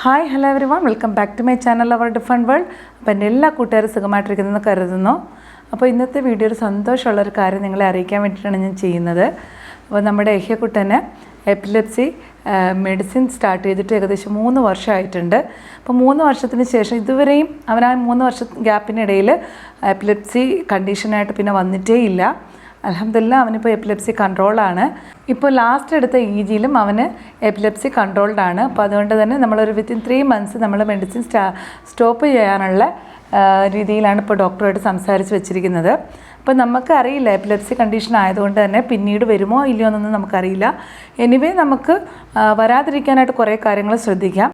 Hi hello everyone welcome back to my channel our ഡിഫൺ world അപ്പോൾ എന്റെ എല്ലാ കൂട്ടുകാരും സുഖമായിട്ടിരിക്കുന്നതെന്ന് കരുതുന്നു. അപ്പോൾ ഇന്നത്തെ വീഡിയോ ഒരു സന്തോഷമുള്ള ഒരു കാര്യം നിങ്ങളെ അറിയിക്കാൻ വേണ്ടിയിട്ടാണ് ഞാൻ ചെയ്യുന്നത്. അപ്പോൾ നമ്മുടെ ഏഹ്യക്കുട്ടന് എപ്പിലെപ്സി മെഡിസിൻ സ്റ്റാർട്ട് ചെയ്തിട്ട് ഏകദേശം മൂന്ന് വർഷമായിട്ടുണ്ട്. അപ്പോൾ മൂന്ന് വർഷത്തിന് ശേഷം ഇതുവരെയും അവൻ ആ മൂന്ന് വർഷ ഗ്യാപ്പിനിടയിൽ എപ്പിലെപ്സി കണ്ടീഷനായിട്ട് പിന്നെ വന്നിട്ടേ ഇല്ല അലഹമില്ല അവനിപ്പോൾ എപ്പിലെപ്സി കൺട്രോളാണ് ഇപ്പോൾ ലാസ്റ്റ് എടുത്ത ഇ ജിയിലും അവന് എപ്പിലെപ്സി കൺട്രോൾഡ് ആണ്. അപ്പോൾ അതുകൊണ്ട് തന്നെ നമ്മളൊരു വിത്തിൻ ത്രീ മന്ത്സ് നമ്മൾ മെഡിസിൻ സ്റ്റാ സ്റ്റോപ്പ് ചെയ്യാനുള്ള രീതിയിലാണ് ഇപ്പോൾ ഡോക്ടറുമായിട്ട് സംസാരിച്ച് വെച്ചിരിക്കുന്നത്. അപ്പോൾ നമുക്ക് അറിയില്ല എപ്പിലെപ്സി കണ്ടീഷൻ ആയതുകൊണ്ട് തന്നെ പിന്നീട് വരുമോ ഇല്ലയോ എന്നൊന്നും നമുക്കറിയില്ല. എനിവേ നമുക്ക് വരാതിരിക്കാനായിട്ട് കുറേ കാര്യങ്ങൾ ശ്രദ്ധിക്കാം.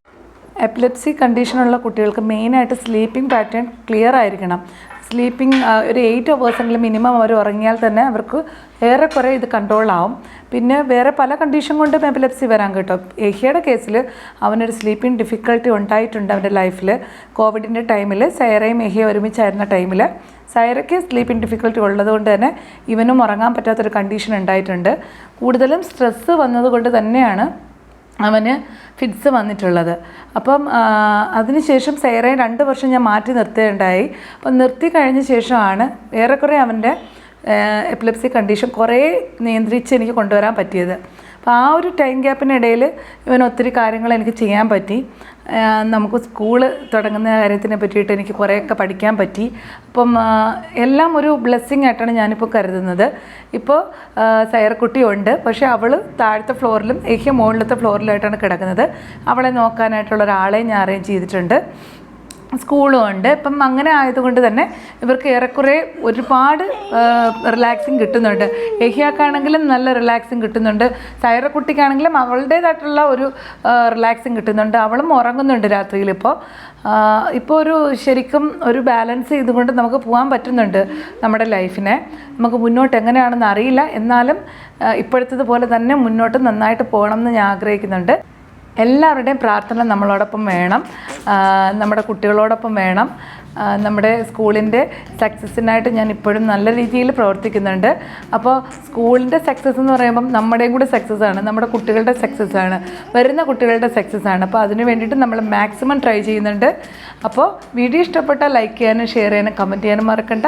എപ്പിലെപ്സി കണ്ടീഷനുള്ള കുട്ടികൾക്ക് മെയിനായിട്ട് സ്ലീപ്പിംഗ് പാറ്റേൺ ക്ലിയർ ആയിരിക്കണം. സ്ലീപ്പിംഗ് ഒരു എയ്റ്റ് അവേഴ്സെങ്കിലും മിനിമം അവർ ഉറങ്ങിയാൽ തന്നെ അവർക്ക് ഏറെക്കുറെ ഇത് കൺട്രോൾ ആവും. പിന്നെ വേറെ പല കണ്ടീഷൻ കൊണ്ടും എപ്പിലെപ്സി വരാൻ കേട്ടോ. ഏഷ്യയുടെ കേസിൽ അവനൊരു സ്ലീപ്പിംഗ് ഡിഫിക്കൽട്ടി ഉണ്ടായിട്ടുണ്ട് അവന്റെ ലൈഫിൽ കോവിഡിന്റെ ടൈമിൽ സൈറയും ഏഹ്യ ഒരുമിച്ചായിരുന്ന ടൈമിൽ സൈറയ്ക്ക് സ്ലീപ്പിംഗ് ഡിഫിക്കൽട്ടി ഉള്ളതുകൊണ്ട് തന്നെ ഇവനും ഉറങ്ങാൻ പറ്റാത്തൊരു കണ്ടീഷൻ ഉണ്ടായിട്ടുണ്ട്. കൂടുതലും സ്ട്രെസ്സ് വന്നതുകൊണ്ട് തന്നെയാണ് അവന് ഫിറ്റ്സ് വന്നിട്ടുള്ളത്. അപ്പം അതിനുശേഷം സൈറയെ രണ്ട് വർഷം ഞാൻ മാറ്റി നിർത്തേണ്ടായി. അപ്പം നിർത്തി കഴിഞ്ഞ ശേഷമാണ് ഏറെക്കുറെ അവന്റെ എപ്പിലെപ്സി കണ്ടീഷൻ കുറേ നിയന്ത്രിച്ച് എനിക്ക് കൊണ്ടുവരാൻ പറ്റിയത്. അപ്പോൾ ആ ഒരു ടൈം ഗ്യാപ്പിനിടയിൽ ഇവൻ ഒത്തിരി കാര്യങ്ങൾ എനിക്ക് ചെയ്യാൻ പറ്റി. നമുക്ക് സ്കൂൾ തുടങ്ങുന്ന കാര്യത്തിനെ പറ്റിയിട്ട് എനിക്ക് കുറേയൊക്കെ പഠിക്കാൻ പറ്റി. അപ്പം എല്ലാം ഒരു ബ്ലെസ്സിങ് ആയിട്ടാണ് ഞാനിപ്പോൾ കരുതുന്നത്. ഇപ്പോൾ സയർക്കുട്ടിയുണ്ട് പക്ഷേ അവൾ താഴത്തെ ഫ്ലോറിലും ഏഷ്യ മുകളിലത്തെ ഫ്ലോറിലായിട്ടാണ് കിടക്കുന്നത്. അവളെ നോക്കാനായിട്ടുള്ള ഒരാളെ ഞാൻ അറേഞ്ച് ചെയ്തിട്ടുണ്ട്. സ്കൂളും ഉണ്ട്. ഇപ്പം അങ്ങനെ ആയതുകൊണ്ട് തന്നെ ഇവർക്ക് ഏറെക്കുറെ ഒരുപാട് റിലാക്സിങ് കിട്ടുന്നുണ്ട്. എഹിയാക്കാണെങ്കിലും നല്ല റിലാക്സിങ് കിട്ടുന്നുണ്ട്. സൈറ കുട്ടിക്കാണെങ്കിലും അവളുടേതായിട്ടുള്ള ഒരു റിലാക്സിങ് കിട്ടുന്നുണ്ട്. അവളും ഉറങ്ങുന്നുണ്ട് രാത്രിയിൽ ഇപ്പോൾ ഇപ്പോൾ ഒരു ശരിക്കും ഒരു ബാലൻസ് ചെയ്തുകൊണ്ട് നമുക്ക് പോകാൻ പറ്റുന്നുണ്ട് നമ്മുടെ ലൈഫിനെ നമുക്ക് മുന്നോട്ട് എങ്ങനെയാണെന്ന് അറിയില്ല. എന്നാലും ഇപ്പോഴത്തെ ഇപ്പോഴത്തേതുപോലെ തന്നെ മുന്നോട്ട് നന്നായിട്ട് പോകണം എന്ന് ഞാൻ ആഗ്രഹിക്കുന്നുണ്ട്. എല്ലാവരുടെയും പ്രാർത്ഥന നമ്മളോടൊപ്പം വേണം. നമ്മുടെ കുട്ടികളോടൊപ്പം വേണം. നമ്മുടെ സ്കൂളിന്റെ സക്സസ്സിനായിട്ട് ഞാൻ ഇപ്പോഴും നല്ല രീതിയിൽ പ്രവർത്തിക്കുന്നുണ്ട്. അപ്പോൾ സ്കൂളിന്റെ സക്സസ് എന്ന് പറയുമ്പം നമ്മുടെയും കൂടെ സക്സസ് ആണ്. നമ്മുടെ കുട്ടികളുടെ സക്സസ് ആണ്. വരുന്ന കുട്ടികളുടെ സക്സസ് ആണ്. അപ്പോൾ അതിന് വേണ്ടിയിട്ട് നമ്മൾ മാക്സിമം ട്രൈ ചെയ്യുന്നുണ്ട്. അപ്പോൾ വീഡിയോ ഇഷ്ടപ്പെട്ട ലൈക്ക് ചെയ്യാനും ഷെയർ ചെയ്യാനും കമന്റ് ചെയ്യാനും മറക്കണ്ട.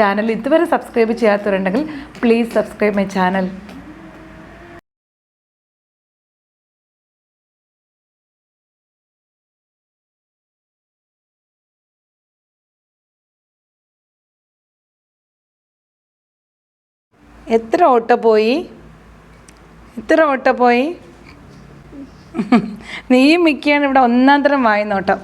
ചാനൽ ഇതുവരെ സബ്സ്ക്രൈബ് ചെയ്യാത്തവരുണ്ടെങ്കിൽ പ്ലീസ് സബ്സ്ക്രൈബ് മൈ ചാനൽ. എത്ര ഓട്ട പോയി? എത്ര ഓട്ട പോയി? നീയും മിക്കിയാണ് ഇവിടെ ഒന്നാം തരം വായി നോട്ടം